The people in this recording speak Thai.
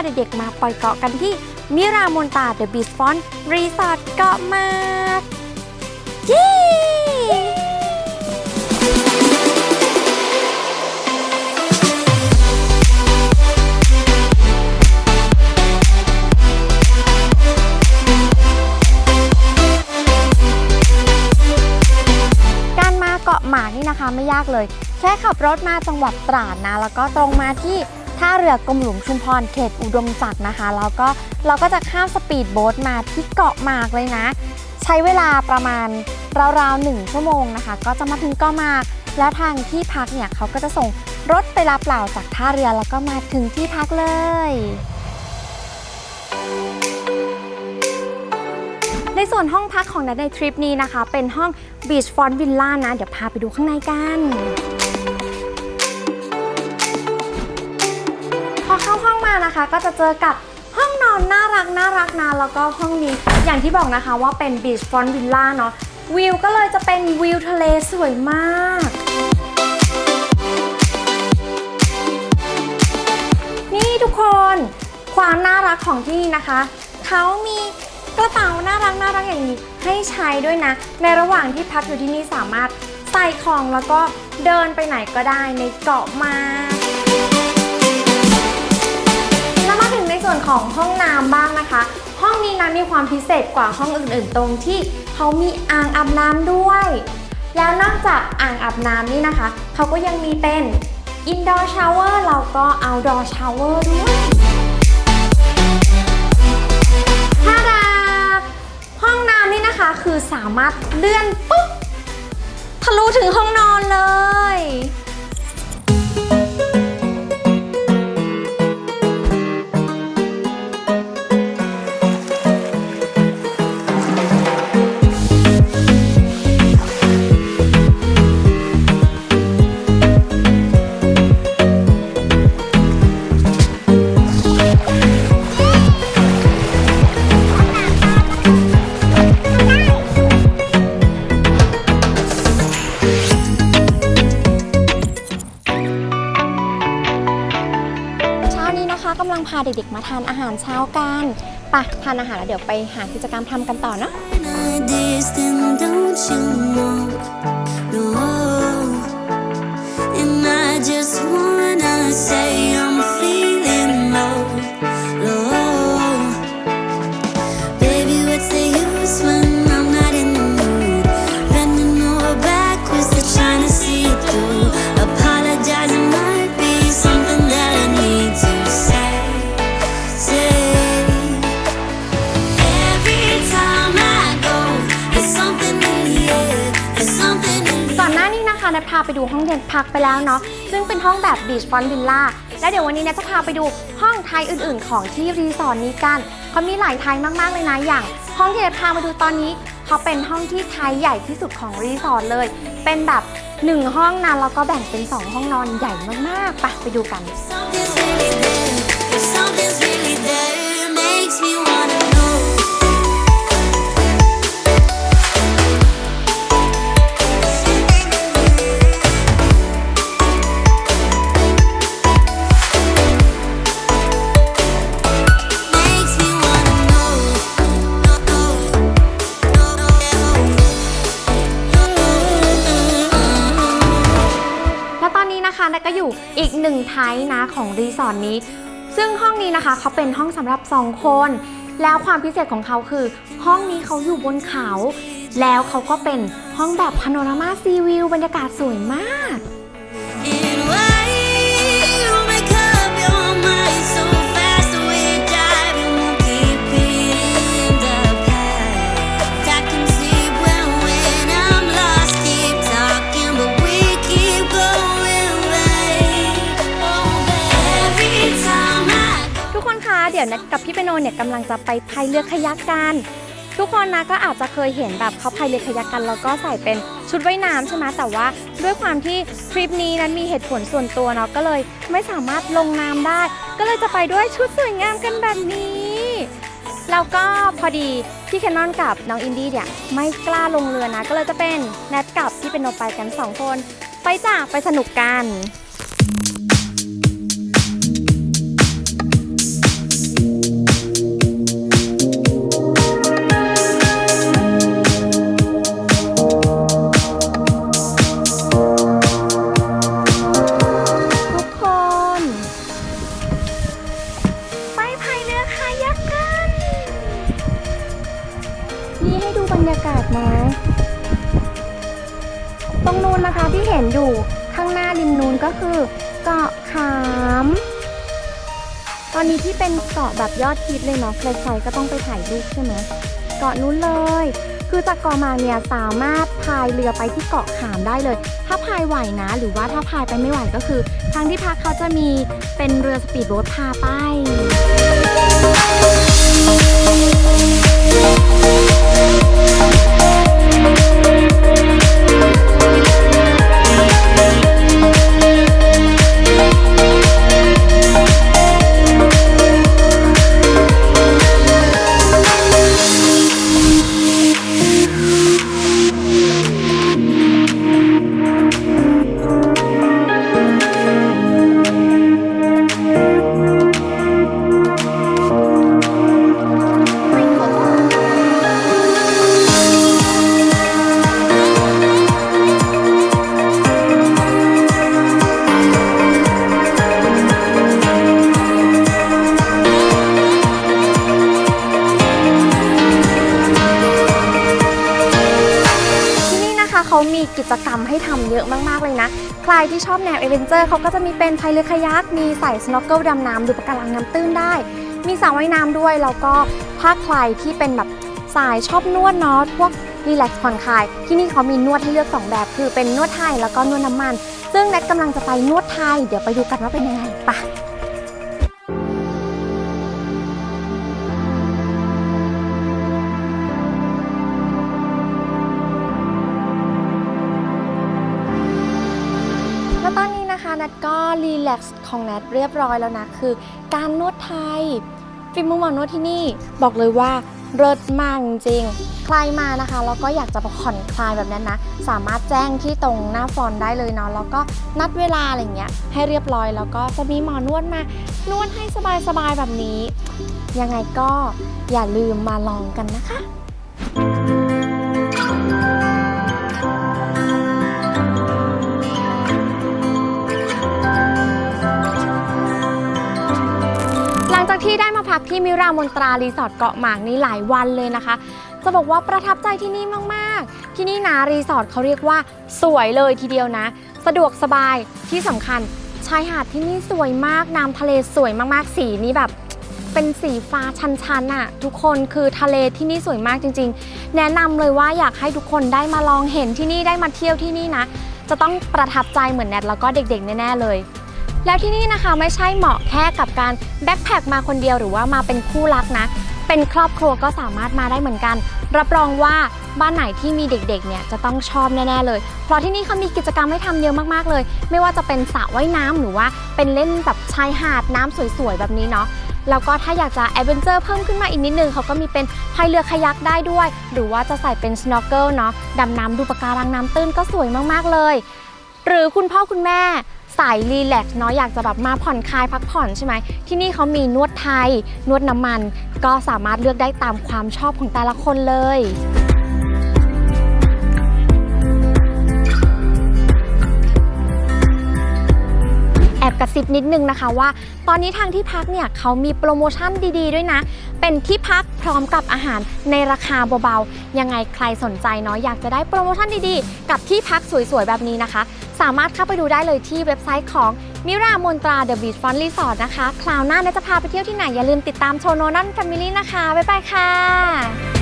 าเด็กๆมาปล่อยเกาะกันที่มิรามนตาเดอะบีชฟอนรีสอร์ทเกาะหมากย้การมาเกาะหมากนี่นะคะไม่ยากเลย แค่ขับรถมาจังหวัดตราดนะ แล้วก็ตรงมาที่ ท่าเรือกรมหลวงชุมพรเขตอุดมศักดิ์นะคะ แล้วก็เราก็จะข้ามสปีดโบ๊ทมาที่เกาะหมากเลยนะ ใช้เวลาประมาณราวๆหนึ่งชั่วโมงนะคะ ก็จะมาถึงเกาะหมาก แล้วทางที่พักเนี่ยเขาก็จะส่งรถไปรับเราจากท่าเรือแล้วก็มาถึงที่พักเลยในส่วนห้องพักของนัดในทริปนี้นะคะ เป็นห้อง Beach Front Villa นะ เดี๋ยวพาไปดูข้างในกัน ก็จะเจอกับห้องนอนน่ารักน่ารักนะแล้วก็ห้องนี้อย่างที่บอกนะคะว่าเป็น Beach Front Villa เนาะวิวก็เลยจะเป็นวิวทะเลสวยมากนี่ทุกคนความน่ารักของที่นี่นะคะ เขามีกระเป๋าน่ารักน่ารักอย่างนี้ให้ใช้ด้วยนะ ในระหว่างที่พักอยู่ที่นี่สามารถใส่ของแล้วก็เดินไปไหนก็ได้ในเกาะมา ส่วนของห้องน้ำบ้างนะคะ ห้องนี้นะมีความพิเศษกว่าห้องอื่นๆ ตรงที่เขามีอ่างอาบน้ำด้วย แล้วนอกจากอ่างอาบน้ำนี่นะคะ เขาก็ยังมีเป็น indoor shower แล้วก็ outdoor shower ด้วยถ้าดาห้องน้ำนี่นะคะคือสามารถเลื่อนปุ๊บทะลุถึงห้องนอนเลย นะคะกำลังพาเด็กๆมาทานอาหารเช้ากันปะทานอาหารแล้วเดี๋ยวไปหากิจกรรมทำกันต่อเนาะ ideas, then don't you know? No. And I just wanna say นะคะนัดพาไปดูห้องเด็กพักไปแล้วเนาะซึ่งเป็นห้องแบบบีชฟอนวิลล่าแล้วเดี๋ยววันนี้นัดจะพาไปดูห้องไทยอื่น ๆ ของที่รีสอร์ทนี้กันเขามีหลายไทยมากๆเลยนะอย่าง ห้องที่นัดพามาดูตอนนี้เขาเป็นห้องที่ไทยใหญ่ที่สุดของรีสอร์ทเลย เป็นแบบหนึ่งห้องนะแล้วก็แบ่งเป็นสองห้องนอนใหญ่มากๆไปไปดูกัน กหนึ่งไทป์นะของรีสอร์ทนี้ ซึ่งห้องนี้นะคะเขาเป็นห้องสำหรับ 2 คน แล้วความพิเศษของเขาคือ ห้องนี้เขาอยู่บนเขา แล้วเขาก็เป็นห้องแบบพาโนรามาซีวิวบรรยากาศสวยมาก คะกับพี่เปโนเนี่ยกำลังจะไปพายเรือคายักกันทุกคนนะก็อาจจะเคยเห็นแบบเขาพายเรือคายักกันแล้วก็ใส่เป็นชุดว่ายน้ำใช่ไหมแต่ว่าด้วยความที่ทริปนี้นั้นมีเหตุผลส่วนตัวเนาะก็เลยไม่สามารถลงน้ำได้ ก็เลยจะไปด้วยชุดสวยงามกันแบบนี้แล้วก็พอดีพี่แคนนอนกับน้องอินดี้เนี่ยไม่กล้าลงเรือนะ ก็เลยจะเป็นแนทกับพี่เป็นโนไปกันสองคน ไปจ้าไปสนุกกัน นี่ให้ดูบรรยากาศนะตรงนู้นนะคะที่เห็นอยู่ข้างหน้าริมนู้นก็คือเกาะขาม ตอนนี้ที่เป็นเกาะแบบยอดฮิตเลยเนาะใครๆก็ต้องไปถ่ายรูปใช่ไหมเกาะนู้นเลย คือจากเกาะมาเนี่ยสามารถพายเรือไปที่เกาะขามได้เลย ถ้าพายไหวนะ หรือว่าถ้าพายไปไม่ไหวก็คือ ทางที่พักเขาจะมีเป็นเรือสปีดโบ๊ทพาไป Thank you. มีกิจกรรมให้ทำเยอะมากๆเลยนะ ใครที่ชอบแนวเอเวนเจอร์เขาก็จะมีเป็นพายเรือคายัก มีใส่สโนว์เกิลดำน้ำดูปะการังน้ำตื้นได้ มีสระว่ายน้ำด้วย แล้วก็ถ้าใครที่เป็นแบบสายชอบนวดเนาะพวกรีแลกซ์ผ่อนคลาย ที่นี่เขามีนวดให้เลือก 2 แบบ คือเป็นนวดไทยแล้วก็นวดน้ำมัน ซึ่งแนทกำลังจะไปนวดไทย เดี๋ยวไปดูกันว่าเป็นยังไงปะ แล้วตอนนี้นะคะนัทก็รีแลกซ์ของนัทเรียบร้อยแล้วนะ คือการนวดไทย ฟิล์มมุมมองนวดที่นี่ บอกเลยว่าเลิศมากจริง ใครมานะคะแล้วก็อยากจะผ่อนคลายแบบนั้นนะ สามารถแจ้งที่ตรงหน้าฟอนได้เลยเนาะแล้วก็นัดเวลาอะไรเงี้ยให้เรียบร้อย แล้วก็จะมีหมอนวดมานวดให้สบายๆแบบนี้ ยังไงก็อย่าลืมมาลองกันนะคะ ที่ได้มาพักที่มิรามนตรารีสอร์ทเกาะหมากนี้หลายวันเลยนะคะ จะบอกว่าประทับใจที่นี่มากๆ ที่นี่นะรีสอร์ทเขาเรียกว่าสวยเลยทีเดียวนะ สะดวกสบายที่สำคัญชายหาดที่นี่สวยมากน้ำทะเลสวยมากๆสีนี้แบบเป็นสีฟ้าชันๆน่ะทุกคนคือทะเลที่นี่สวยมากจริง ๆ แนะนำเลยว่าอยากให้ทุกคนได้มาลองเห็นที่นี่ได้มาเที่ยวที่นี่นะ จะต้องประทับใจเหมือนแนทแล้วก็เด็กๆ แน่ๆเลย แล้วที่นี่นะคะไม่ใช่เหมาะแค่กับการแบ็คแพคมาคนเดียวหรือว่ามาเป็นคู่รักนะ เป็นครอบครัวก็สามารถมาได้เหมือนกัน รับรองว่าบ้านไหนที่มีเด็กๆ เนี่ยจะต้องชอบแน่ๆเลย เพราะที่นี่เขามีกิจกรรมให้ทำเยอะมากๆเลย ไม่ว่าจะเป็นสระว่ายน้ำหรือว่าเป็นเล่นแบบชายหาดน้ำสวยๆ แบบนี้เนาะแล้วก็ถ้าอยากจะแอดเวนเจอร์เพิ่มขึ้นมาอีกนิดนึงเขาก็มีเป็นพายเรือคายักได้ด้วย หรือว่าจะใส่เป็นสโนว์เกิลเนาะดำน้ำดูปะการังน้ำตื้นก็สวยมากๆเลย หรือคุณพ่อคุณแม่ สายรีแลกซ์เนาะอยากจะแบบมาผ่อนคลายพักผ่อนใช่ไหมที่นี่เขามีนวดไทย นวดน้ำมัน ก็สามารถเลือกได้ตามความชอบของแต่ละคนเลยแอบกระซิบนิดนึงนะคะว่า ตอนนี้ทางที่พักเนี่ยเขามีโปรโมชั่นดีๆด้วยนะ เป็นที่พักพร้อมกับอาหารในราคาเบาๆ ยังไงใครสนใจเนาะอยากจะได้โปรโมชั่นดีๆ กับที่พักสวยๆ แบบนี้นะคะ สามารถเข้าไปดูได้เลยที่เว็บไซต์ของมิรามนตราเดอะบีชฟอนรีสอร์ทนะคะ คราวหน้าเนยจะพาไปเที่ยวที่ไหน อย่าลืมติดตามโชโนนันแฟมิลี่นะคะ บ๊ายบายค่ะ